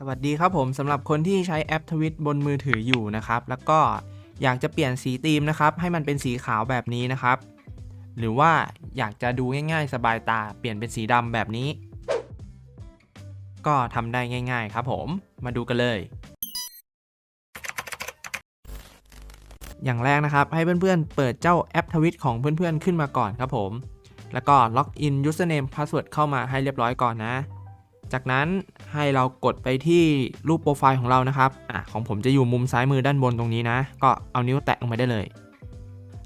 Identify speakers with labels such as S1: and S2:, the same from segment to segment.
S1: สวัสดีครับผมสำหรับคนที่ใช้แอปทวิตบนมือถืออยู่นะครับ แล้วก็อยากจะเปลี่ยนสีธีมนะครับ ให้มันเป็นสีขาวแบบนี้นะครับ หรือว่าอยากจะดูง่ายๆ สบายตา เปลี่ยนเป็นสีดำแบบนี้ ก็ทำได้ง่าย ๆ ครับผมมาดูกันเลย อย่างแรกนะครับ ให้เพื่อนๆ เปิดเจ้าแอปทวิตของเพื่อนๆ ขึ้นมาก่อนครับผม แล้วก็ล็อกอิน username password เข้ามาให้เรียบร้อยก่อนนะ จากนั้นให้เรากดไปที่รูปโปรไฟล์ของเรานะครับอะของผมจะอยู่มุมซ้ายมือด้านบนตรงนี้นะ ก็เอานิ้วแตะลงไปได้เลย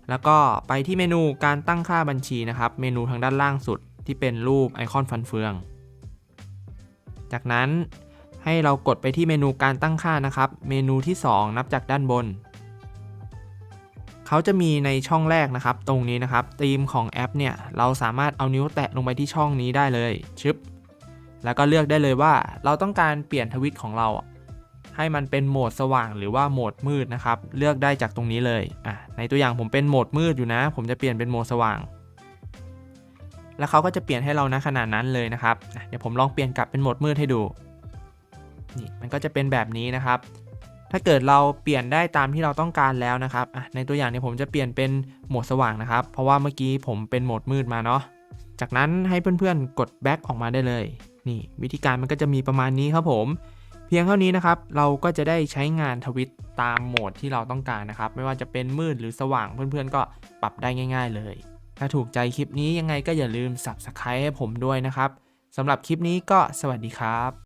S1: แล้วก็ไปที่เมนูการตั้งค่าบัญชีนะครับ เมนูทางด้านล่างสุดที่เป็นรูปไอคอนฟันเฟือง จากนั้นให้เรากดไปที่เมนูการตั้งค่านะครับ เมนูที่ 2 นับจากด้านบน เขาจะมีในช่องแรกนะครับ ตรงนี้นะครับธีมของแอปเนี่ย เราสามารถเอานิ้วแตะลงไปที่ช่องนี้ได้เลย ชึบ แล้วก็เลือกได้เลยว่าเราต้องการเปลี่ยนทวิตของเรา ให้มันเป็นโหมดสว่างหรือว่าโหมดมืดนะครับ เลือกได้จากตรงนี้เลยอะในตัวอย่างผมเป็นโหมดมืดอยู่นะ ผมจะเปลี่ยนเป็นโหมดสว่าง แล้วเขาก็จะเปลี่ยนให้เรานะขนาดนั้นเลยนะครับเดี๋ยวผมลองเปลี่ยนกลับเป็นโหมดมืดให้ดูนี่มันก็จะเป็นแบบนี้นะครับ ถ้าเกิดเราเปลี่ยนได้ตามที่เราต้องการแล้วนะครับในตัวอย่างเนี่ยผมจะเปลี่ยนเป็นโหมดสว่างนะครับ เพราะว่าเมื่อกี้ผมเป็นโหมดมืดมาเนาะจากนั้นให้เพื่อนๆกดแบ็กออกมาได้เลย นี่วิธีการมันก็จะมีประมาณนี้ครับผม เพียงเท่านี้นะครับ เราก็จะได้ใช้งานทวิตตามโหมดที่เราต้องการนะครับ ไม่ว่าจะเป็นมืดหรือสว่างเพื่อนๆ ก็ปรับได้ง่าย ๆ เลย ถ้าถูกใจคลิปนี้ยังไงก็อย่าลืม Subscribe ให้ผมด้วยนะครับสำหรับคลิปนี้ก็สวัสดีครับ